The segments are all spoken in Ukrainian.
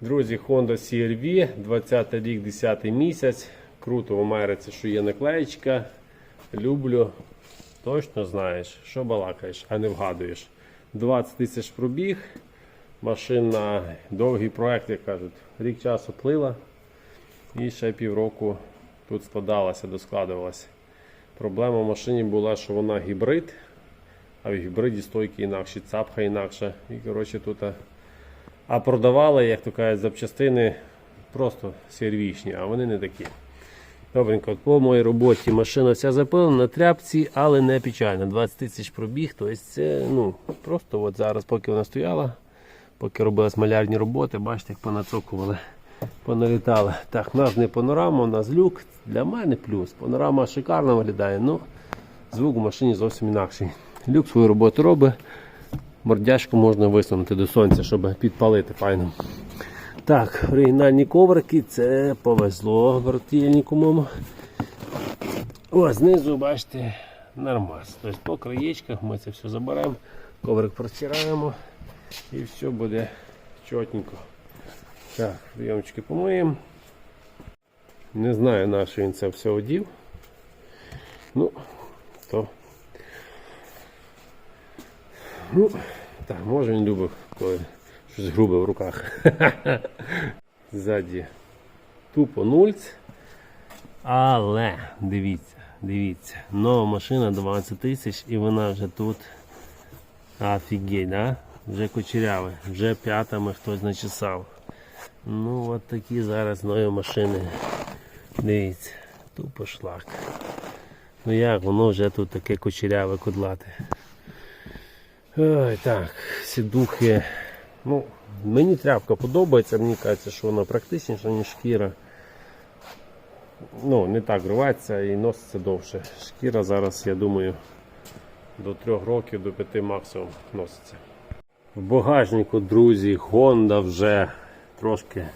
Друзі, Honda CR-V, 20 рік, 10 місяць. Круто в Америці, що є наклеєчка. Люблю. Точно знаєш, що балакаєш, а не вгадуєш. 20 тисяч пробіг. Машина, довгий проект, як кажуть. Рік часу плила. І ще півроку тут складалася, доскладувалася. Проблема в машині була, що вона гібрид, а в гібриді стойки інакші, цапха інакша. І коротше тут. А, продавали, як то кажуть, запчастини просто сервічні, а вони не такі. Добренько, по моїй роботі машина вся запилена на тряпці, але не печально. 20 тисяч пробіг. Тобто це ну, просто от зараз, поки вона стояла, поки робились малярні роботи, бачите, як понацокували, поналітали. Так, в нас не панорама, у нас люк. Для мене плюс. Панорама шикарно виглядає, ну звук в машині зовсім інакший. Люк свою роботу робить. Мордяшку можна висунути до сонця, щоб підпалити файно. Так, оригінальні коврики, це повезло вертильнику моєму. О, знизу, бачите, нормас. Тобто по краєчках ми це все заберемо, коврик протираємо і все буде чотенько. Так, прийомчики помиємо. Не знаю, на що він це все одів. Ну, то. Ну, так, може він любить, коли щось грубе в руках. Ззаді тупо нульць. Але дивіться, дивіться, нова машина 20 тисяч і вона вже тут. Офігеть, да? Вже кучеряве, вже п'ятами хтось начесав. Ну от такі зараз нові машини. Дивіться, тупо шлак. Ну як, воно вже тут таке кучеряве кудлате. Ой, так, сідухи. Ну, мені тряпка подобається, мені кажеться, що вона практичніша, ніж шкіра. Ну, не так рветься і носиться довше. Шкіра зараз, я думаю, до 3 років, до 5 максимум носиться. В багажнику, друзі, Honda вже трошки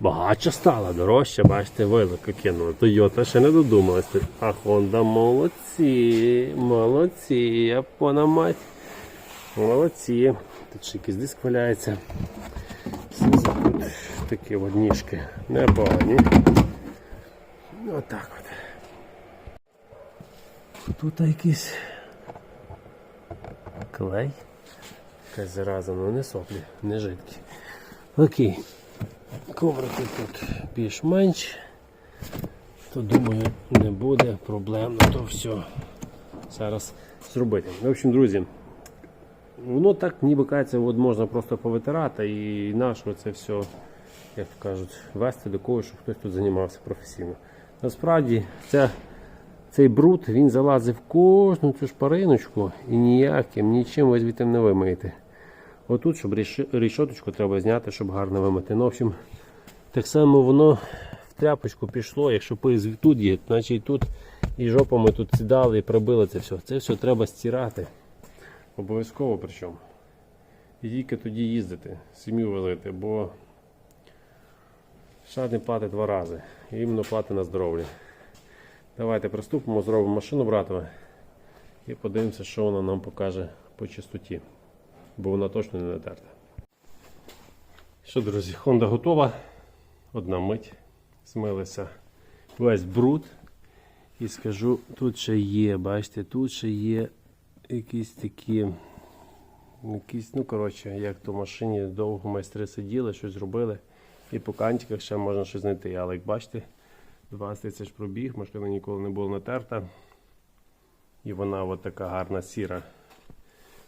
багатша стала, дорожча, бачите, велика кинула. Toyota ще не додумалась. А Honda молодці, молодці, я мать. Молодці. Тут ще якийсь диск валяється. Такі от ніжки непогані. Отак от. Тут якийсь клей. Якась зараза, ну не соплі, не жидкі. Окей. Коврики тут більш-менш. То думаю не буде проблем на то все зараз зробити. В общем, друзі, воно так ніби кажеться, от можна просто повитирати і нашого це все, як кажуть, вести до когось, щоб хтось тут займався професійно. Насправді ця, цей бруд він залазить в кожну цю шпариночку і ніяким, нічим ви звідти не вимиєте. Отут, щоб рішоточку треба зняти, щоб гарно вимити. Ну, в общем, так само воно в тряпочку пішло, якщо пиз тут є, значить тут і жопами тут сідали і пробили це все. Це все треба стирати. Обов'язково причому. І тільки тоді їздити, сім'ю велити, бо не платить два рази. І іменно платить на здоров'я. Давайте приступимо, зробимо машину братове і подивимося, що вона нам покаже по чистоті. Бо вона точно не натерта. Що, друзі, Honda готова. Одна мить. Змилися весь бруд. І скажу, тут ще є, бачите, тут ще є якісь такі, якісь, ну коротше, як то в машині довго майстри сиділи, щось зробили. І по кантиках ще можна щось знайти. Але як бачите, 20 тисяч пробіг, машина ніколи не була натерта. І вона от така гарна сіра.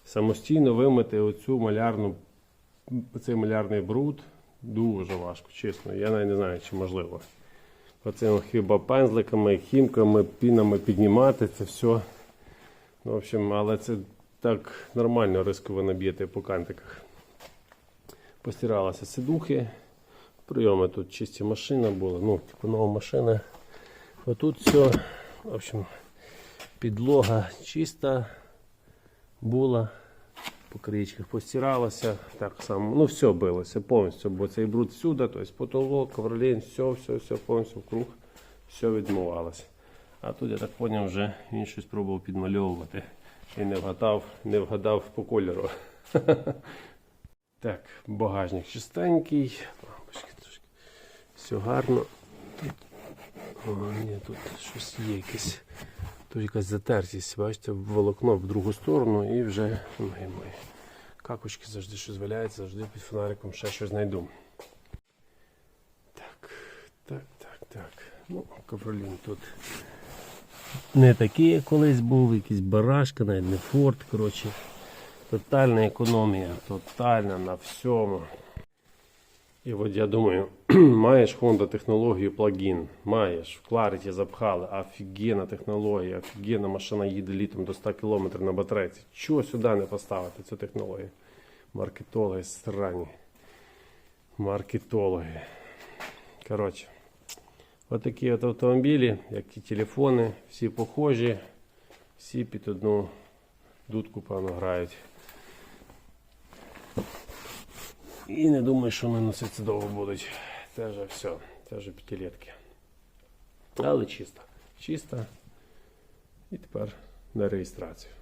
Самостійно вимити оцю малярну, цей малярний бруд дуже важко, чесно. Я навіть не знаю, чи можливо. Оцим хіба пензликами, хімками, пінами піднімати це все. Ну, в общем, але це так нормально рисково наб'єте по кантиках. Постиралися сидухи. Прийоми тут чисті машина була, ну, типу нова машина. Отут все, в общем, підлога чиста була. По краєчках постиралося, так само, ну все билося повністю, бо цей бруд всюди, тобто потолок, ковролін, все, все, все повністю вкруг, все відмивалося. А тут я так зрозумів, вже він щось пробував підмальовувати і не вгадав, не вгадав по кольору. Так, багажник чистенький, все гарно. Тут, о, ні, тут щось є якесь. Тут якась затертість, бачите, волокно в другу сторону і вже ой, мої. Какочки завжди щось валяється, завжди під фонариком ще щось знайду. Так, так, так, так. Ну, ковролін тут не такий, як колись був, якийсь барашка, навіть не форт, коротше. Тотальна економія, тотальна на всьому. І от я думаю, маєш Honda технологію плагін, маєш, в Clarity запхали, офігенна технологія, офігенна машина їде літом до 100 км на батарейці. Чого сюди не поставити цю технологію? Маркетологи срані. Маркетологи. Коротше, отакі от автомобілі, як і телефони, всі похожі, всі під одну дудку, певно, грають. І не думаю, що носитися довго будуть. Це вже все, це вже п'ятилетки. Але чисто. Чисто. І тепер на реєстрацію.